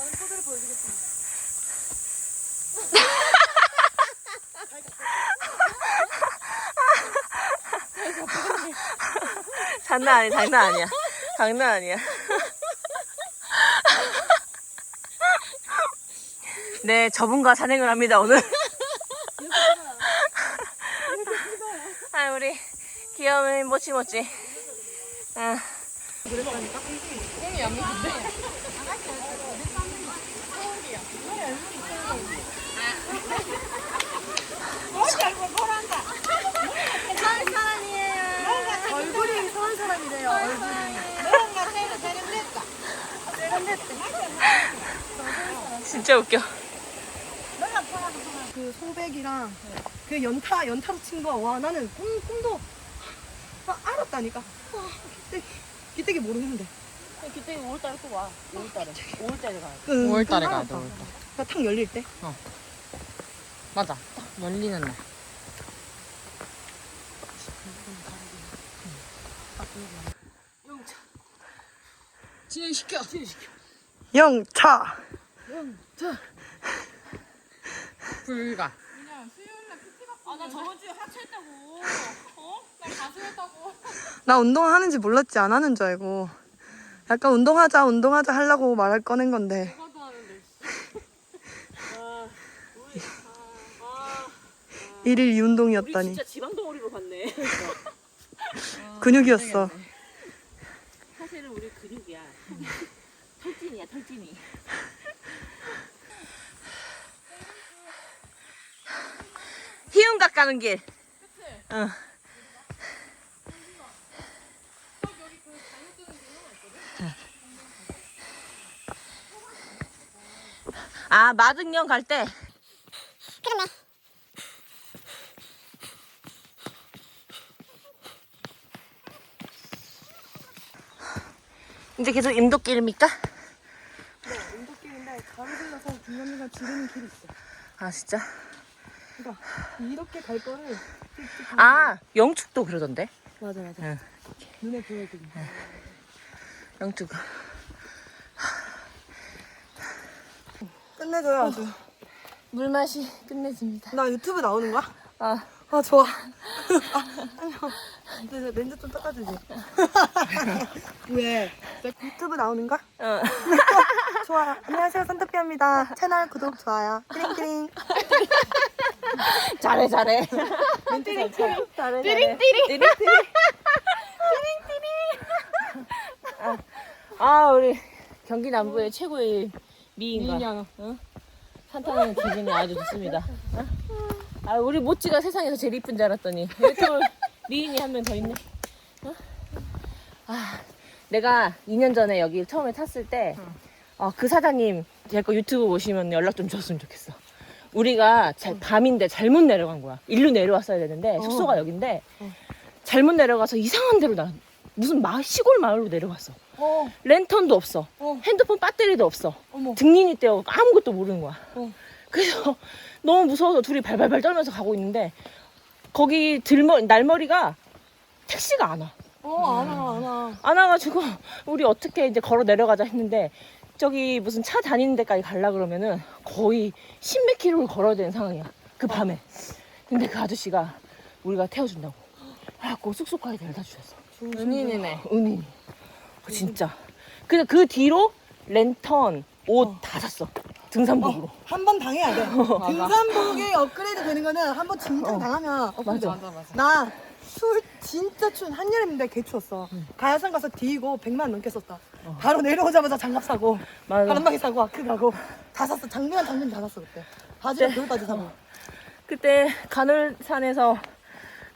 좋아하는 포즈를 보여주겠습니다. 장난 아니야, 장난 아니야. 장난 아니야. 네, 저분과 산행을 합니다, 오늘. 아, 우리 귀여운 모찌모찌. 아. 얼굴이 서울 사람이래요. 얼굴이. 진짜 웃겨. 그 소백이랑 그 연타 연타로 친 거 와 나는 꿈 꿈도 아, 알았다니까. 와, 기대 기대기 모르는데. 그때 5월달에 또 와. 5월달에. 5월달에 가야 그, 5월달에 그 가, 알았다. 5월달. 그탁 열릴 때. 맞아. 딱 열리는 날. 진행시켜. 영차. 불가. 아, 나 저번 주에 하체했다고. 어? 나 운동하는지 몰랐지 안 하는 줄 알고. 약간 운동하자 운동하자 하려고 말할 꺼낸 건데. 아. 일일 우리 이운동이었다니. 진짜 지방 덩어리로 갔네. 근육이었어. 사실은 우리 근육이야. 털진이야, 털진이. 희운각 가는 길. 응. 아, 마등령 갈 때. 이제 계속 임도길입니까? 운동길인데 가로 질러서 중간중간 지르는 길이 있어. 아, 진짜? 그러니까 이렇게 갈 거를 아, 영축도 그러던데. 맞아 맞아. 응. 눈에 보여주기. 영축. 끝내줘요 아주. 물맛이 끝내줍니다. 나 유튜브 나오는 거야? 아, 아 좋아. 아, 아니요. 근데 렌즈 좀 닦아주지. 왜? 유튜브 나오는가? 어. 좋아. 안녕하세요 선택비입니다. 채널 구독 좋아요. 띠링띠링. 잘해, 잘해. 잘해, 띠링, 띠링. 띠링, 띠링. 아, 아, 우리 경기 남부의 최고의 미인과 미인이야. 응? 산타는 기분이 아주 좋습니다. 어? 아, 우리 모찌가 세상에서 제일 이쁜 줄 알았더니 또 미인이 한 명 더 있네. 어? 아, 내가 2년 전에 여기 처음에 탔을 때, 어, 그 사장님 제 거 유튜브 보시면 연락 좀 줬으면 좋겠어. 우리가 자- 밤인데 잘못 내려간 거야. 일로 내려왔어야 되는데 어. 숙소가 여긴데 어. 잘못 내려가서 이상한 데로 나 무슨 마, 시골 마을로 내려갔어. 어. 랜턴도 없어. 어. 핸드폰 배터리도 없어. 어머. 등린이 떼어 아무것도 모르는 거야. 어. 그래서 너무 무서워서 둘이 발발발 떨면서 가고 있는데 거기 들머 날머리가 택시가 안 와. 어, 안 와, 안 와. 안 와가지고 우리 어떻게 이제 걸어 내려가자 했는데 저기 무슨 차 다니는 데까지 가려 그러면은 거의 십몇 킬로를 걸어야 되는 상황이야. 그 밤에. 근데 그 아저씨가 우리가 태워준다고. 해갖고 숙소까지 데려다 주셨어. 은인이네. 은인 이. 어, 진짜. 근데 그 뒤로 랜턴, 옷 다 샀어. 등산복으로. 어, 한번 당해야 돼. 등산복이 업그레이드 되는 거는 한 번 진짜 당하면. 어, 맞아. 맞아, 맞아. 나 추울 진짜 추운 한여름인데 개 추웠어. 가야산 가서 뒤고 100만 원 넘게 썼다. 바로 내려오자마자 장갑 사고 맞아. 바람막이 사고 아크 가고 다 샀어. 장비랑 장비 다 샀어 그때. 바지랑 겨울바지 사고. 그때 간월산에서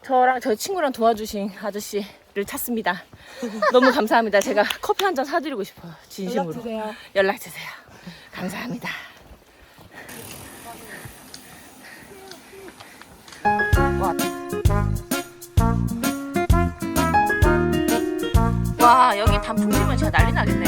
저랑 저희 친구랑 도와주신 아저씨 를 찾습니다. 너무 감사합니다. 제가 커피 한 잔 사드리고 싶어요. 진심으로. 연락 주세요. 연락 주세요. 감사합니다. 와. 와 여기 단풍 피면 진짜 난리 나겠네.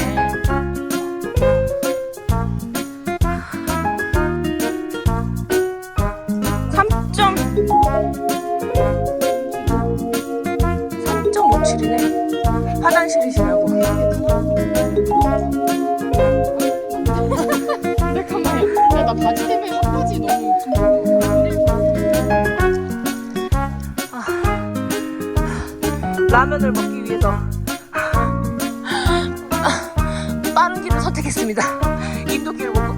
바지 때문에 한 바지 너무 라면을 먹기 위해서 빠른 길을 선택했습니다. 인도길을 못걷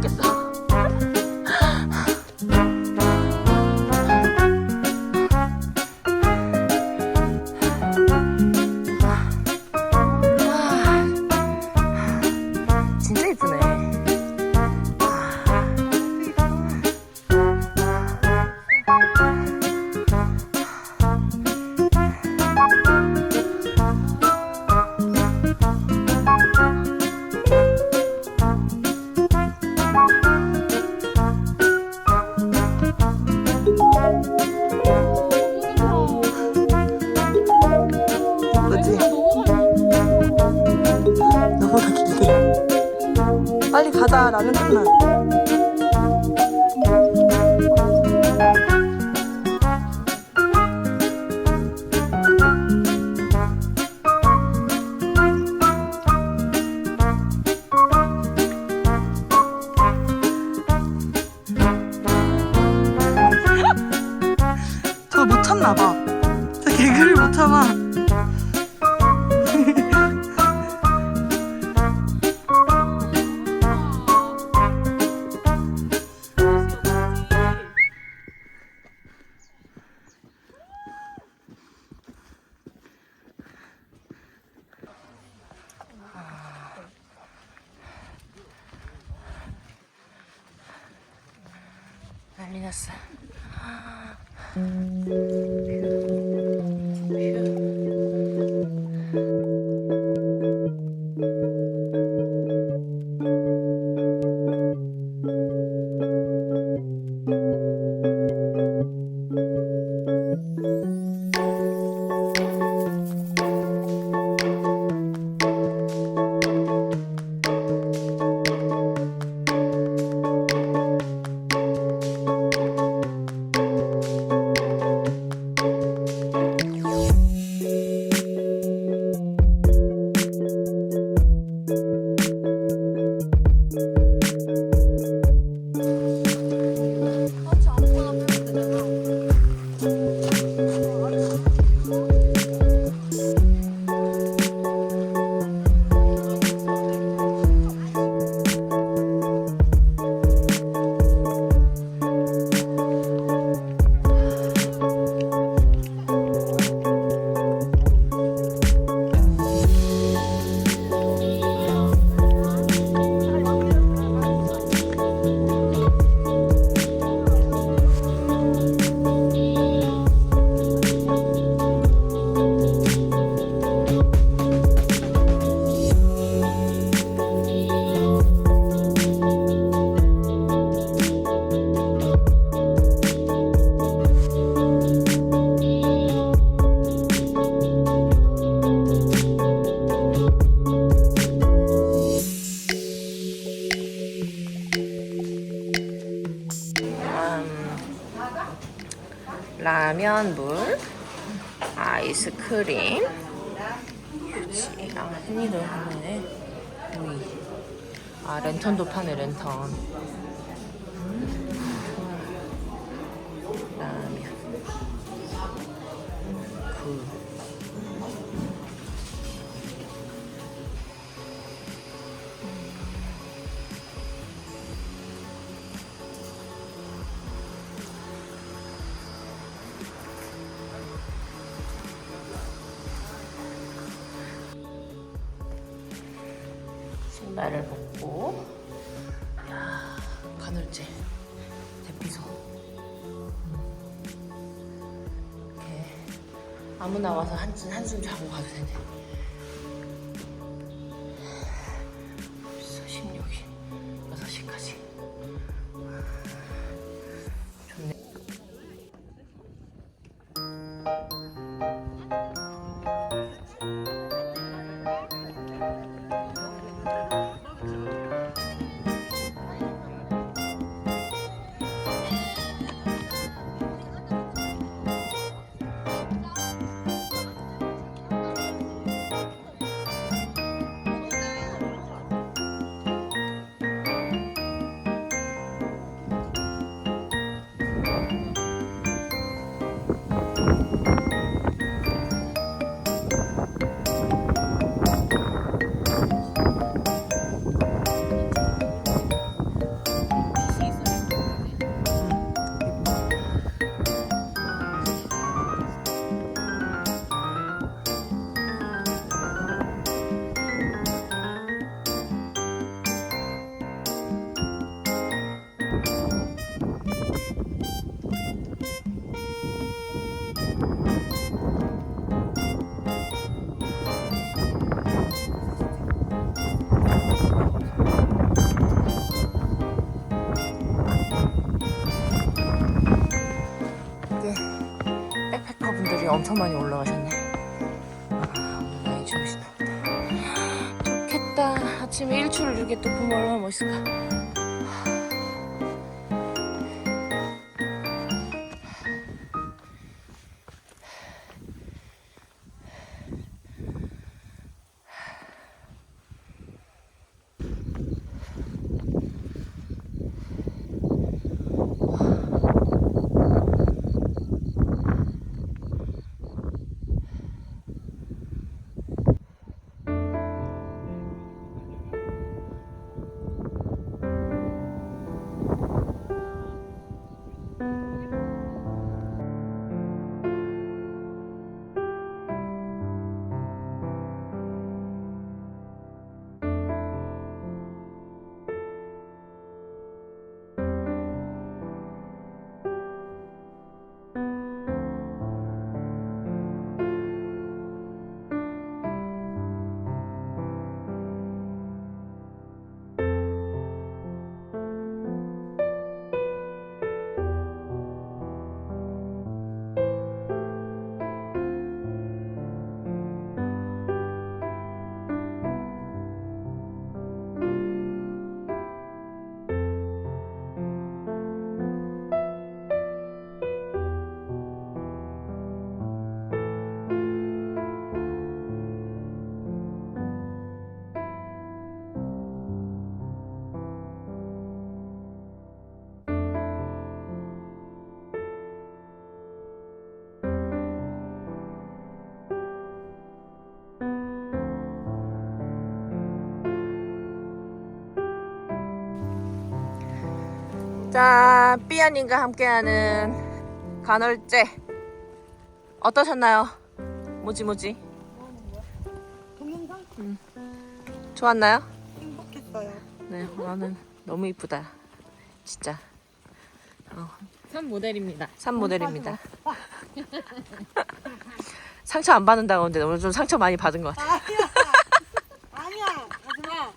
너보다 길게. 빨리 가자, 라면 끝나. 저못 참나 봐. 저 개그를 못 참아. 라 아이스크림, 휴지랑 흔히들 하는 오이. 아 랜턴도 파네 랜턴. 라면. 그. 신발을 벗고. 야 간헐제 대피소. 이렇게 아무나 와서 한숨 한숨 자고 가도 되네 엄청 많이 올라가셨네. 아, 많이 주무시나 보다. 좋겠다. 아침에 일출을 이렇게 또 보면 얼마나 멋있을까. 자, 삐아님과 함께하는 간헐제 어떠셨나요? 뭐지 뭐지? 동영상 좋았나요? 행복했어요. 네, 나는 너무 이쁘다. 진짜. 선 모델입니다. 산 모델입니다. 상처 안 받는다고 하는데 오늘 좀 상처 많이 받은 것 같아. 아니야. 아니야. 하지 마.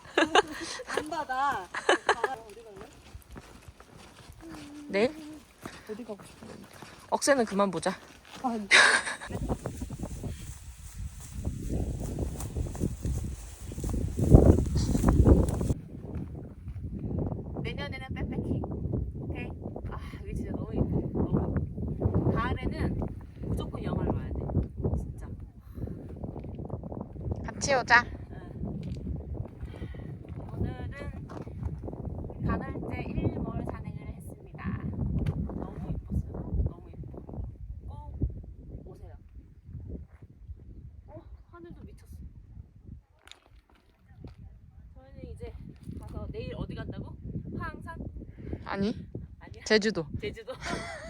안 받아. 내일 어디 가고 싶어? 억새는 그만 보자. 아니. 내년에는 백패킹. 오케이? 아, 이게 진짜 너무 이뻐. 너무. 가을에는 무조건 영화를 봐야 돼. 진짜. 같이 오자. 오늘은 간헐제 1몰 산행을 했습니다. 너무 이뻤어요. 너무 이뻐. 꼭 오세요. 어, 하늘도 미쳤어. 저희는 이제 가서 내일 어디 간다고? 화항산? 아니, 아니야. 제주도. 제주도.